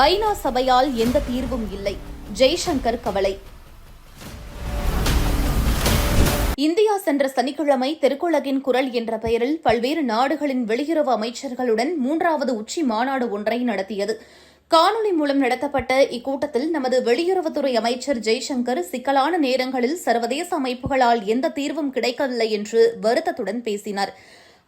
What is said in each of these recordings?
ஐநா சபையால் எந்த தீர்வும் இல்லை. ஜெய்சங்கர் கவலை. இந்தியா சென்ற சனிக்கிழமை தெற்குலகின் குரல் என்ற பெயரில் பல்வேறு நாடுகளின் வெளியுறவு அமைச்சர்களுடன் மூன்றாவது உச்சி மாநாடு ஒன்றை நடத்தியது. காணொலி மூலம் நடத்தப்பட்ட இக்கூட்டத்தில் நமது வெளியுறவுத்துறை அமைச்சர் ஜெய்சங்கர் சிக்கலான நேரங்களில் சர்வதேச அமைப்புகளால் எந்த தீர்வும் கிடைக்கவில்லை என்று வருத்தத்துடன் பேசினார்.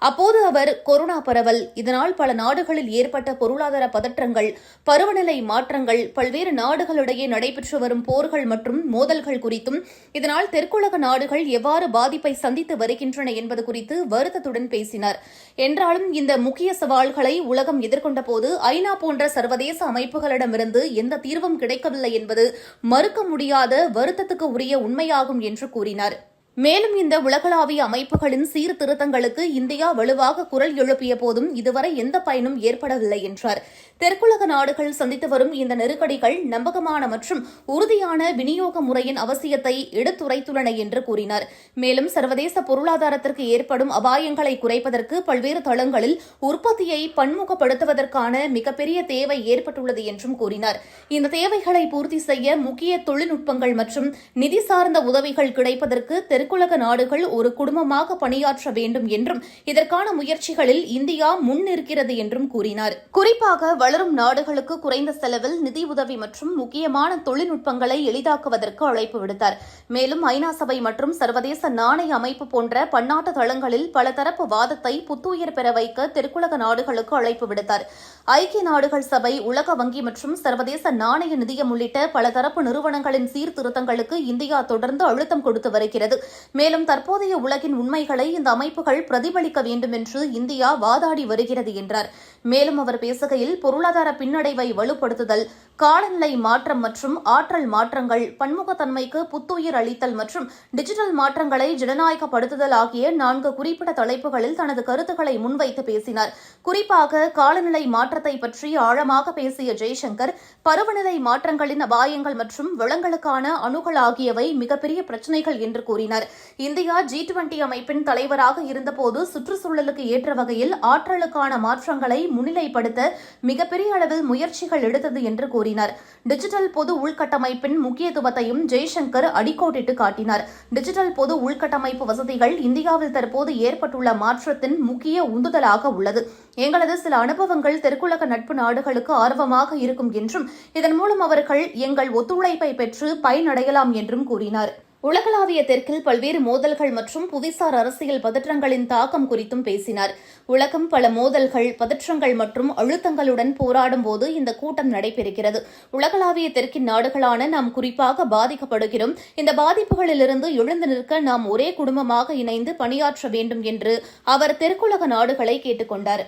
அப்போது அவர் கொரோனா பரவல் இதனால் பல நாடுகளில் ஏற்பட்ட பொருளாதார பதற்றங்கள் பருவநிலை மாற்றங்கள் பல்வேறு நாடுகளிடையே நடைபெற்று வரும் போர்கள் மற்றும் மோதல்கள் குறித்தும் இதனால் தெற்குலக நாடுகள் எவ்வாறு பாதிப்பை சந்தித்து வருகின்றன என்பது குறித்து வருத்தத்துடன் பேசினார். என்றாலும் இந்த முக்கிய சவால்களை உலகம் எதிர்கொண்ட போது ஐநா போன்ற சர்வதேச அமைப்புகளிடமிருந்து எந்த தீர்வும் கிடைக்கவில்லை என்பது மறுக்க முடியாத வருத்தத்துக்கு உரிய உண்மையாகும் என்று கூறினார். மேலும் இந்த உலகளாவிய அமைப்புகளின் சீர்திருத்தங்களுக்கு இந்தியா வலுவாக குரல் எழுப்பிய போதும் இதுவரை எந்த பயனும் ஏற்படவில்லை என்றார். தெற்குலக நாடுகள் சந்தித்து வரும் இந்த நெருக்கடிகள் நம்பகமான மற்றும் உறுதியான விநியோக முறையின் அவசியத்தை எடுத்துரைத்துள்ளன என்று கூறினார். மேலும் சர்வதேச பொருளாதாரத்திற்கு ஏற்படும் அபாயங்களை குறைப்பதற்கு பல்வேறு தளங்களில் உற்பத்தியை பன்முகப்படுத்துவதற்கான மிகப்பெரிய தேவை ஏற்பட்டுள்ளது என்றும் கூறினார். இந்த தேவைகளை பூர்த்தி செய்ய முக்கிய தொழில்நுட்பங்கள் மற்றும் நிதி சார்ந்த உதவிகள் கிடைப்பதற்கு தெற்குலக நாடுகள் ஒரு குடும்பமாக பணியாற்ற வேண்டும் என்றும் இதற்கான முயற்சிகளில் இந்தியா முன்னிற்கிறது என்றும் கூறினார். குறிப்பாக வளரும் நாடுகளுக்கு குறைந்த செலவில் நிதி உதவி மற்றும் முக்கியமான தொழில்நுட்பங்களை எளிதாக்குவதற்கு அழைப்பு விடுத்தார். மேலும் ஐநா சபை மற்றும் சர்வதேச நாணய அமைப்பு போன்ற பன்னாட்டு தளங்களில் பலதரப்பு வாதத்தை புத்துயிர் பெற வைக்க தெற்குலக நாடுகளுக்கு அழைப்பு விடுத்தார். ஐக்கிய நாடுகள் சபை உலக வங்கி மற்றும் சர்வதேச நாணய நிதியம் உள்ளிட்ட பலதரப்பு நிறுவனங்களின் சீர்திருத்தங்களுக்கு இந்தியா தொடர்ந்து அழுத்தம் கொடுத்து வருகிறது. மேலும் தற்போதைய உலகின் உண்மைகளை இந்த அமைப்புகள் பிரதிபலிக்க வேண்டும் என்று இந்தியா வாதாடி வருகிறது என்றார். மேலும் அவர் பேசுகையில் பொருளாதார பின்னடைவை வலுப்படுத்துதல் காலநிலை மாற்றம் மற்றும் ஆற்றல் மாற்றங்கள் பன்முகத்தன்மைக்கு புத்துயிர் அளித்தல் மற்றும் டிஜிட்டல் மாற்றங்களை ஜனநாயகப்படுத்துதல் ஆகிய நான்கு குறிப்பிட்ட தலைப்புகளில் தனது கருத்துக்களை முன்வைத்து பேசினார். குறிப்பாக காலநிலை மாற்றத்தை பற்றி ஆழமாக பேசிய ஜெய்சங்கர் பருவநிலை மாற்றங்களின் அபாயங்கள் மற்றும் வளங்களுக்கான அணுகல் ஆகியவை மிகப்பெரிய பிரச்சினைகள் என்று கூறினார். இந்தியா ஜி டுவெண்டி அமைப்பின் தலைவராக இருந்தபோது சுற்றுச்சூழலுக்கு ஏற்ற வகையில் ஆற்றலுக்கான மாற்றங்களை முன்னிலைப்படுத்த மிகப்பெரிய அளவில் முயற்சிகள் எடுத்தது என்று கூறினார். டிஜிட்டல் பொது உள்கட்டமைப்பின் முக்கியத்துவத்தையும் ஜெய்சங்கர் அடிக்கோடிட்டு காட்டினார். டிஜிட்டல் பொது உள்கட்டமைப்பு வசதிகள் இந்தியாவில் தற்போது ஏற்பட்டுள்ள மாற்றத்தின் முக்கிய உந்துதலாக உள்ளது. எங்களது சில அனுபவங்கள் தெற்குலக நட்பு நாடுகளுக்கு ஆர்வமாக இருக்கும் என்றும் இதன் மூலம் அவர்கள் எங்கள் ஒத்துழைப்பை பெற்று பயனடையலாம் என்றும் கூறினார். உலகளாவிய தெற்கில் பல்வேறு மோதல்கள் மற்றும் புவிசார் அரசியல் பதற்றங்களின் தாக்கம் குறித்தும் பேசினார். உலகம் பல மோதல்கள் பதற்றங்கள் மற்றும் அழுத்தங்களுடன் போராடும் போது இந்த கூட்டம் நடைபெறுகிறது. உலகளாவிய தெற்கின் நாடுகளான நாம் குறிப்பாக பாதிக்கப்படுகிறோம். இந்த பாதிப்புகளிலிருந்து எழுந்து நிற்க நாம் ஒரே குடும்பமாக இணைந்து பணியாற்ற வேண்டும் என்று அவர் தெற்குலக நாடுகளை கேட்டுக் கொண்டாா்